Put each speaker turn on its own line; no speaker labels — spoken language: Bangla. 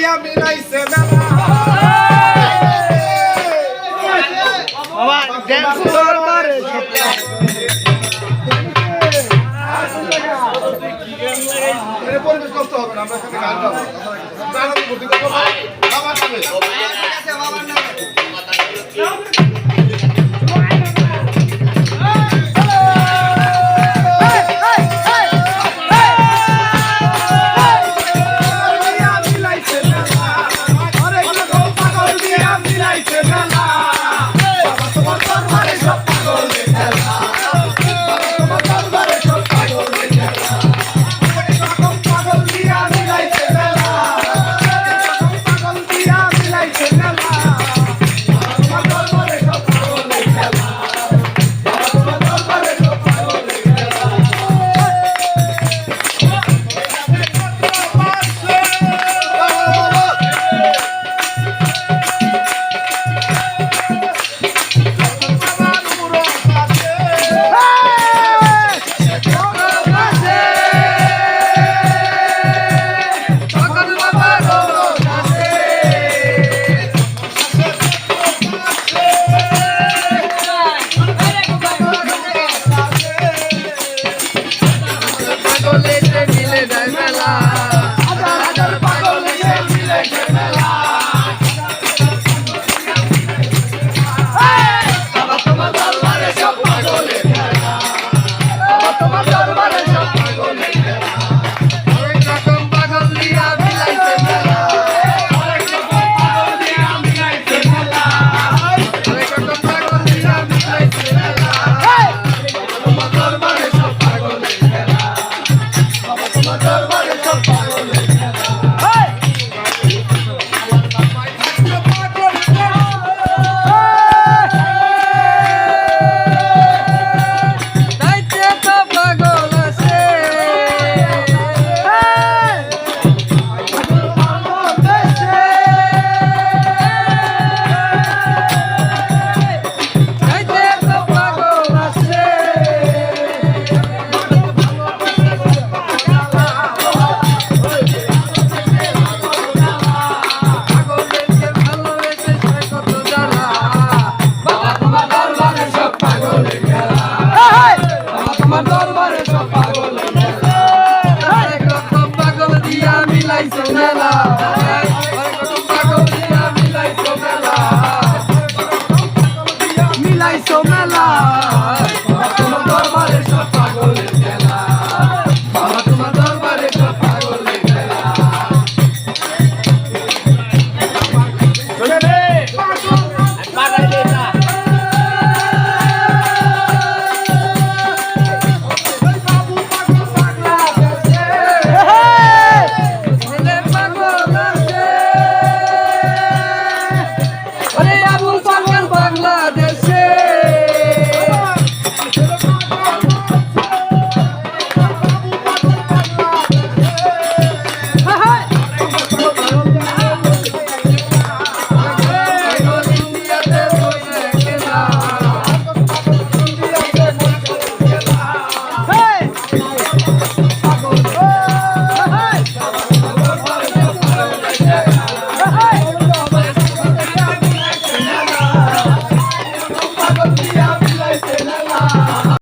দিয়া মিলাইছে মেলা পরিবেশ আমরা সাথে গান গাবো।
Bye. Nena.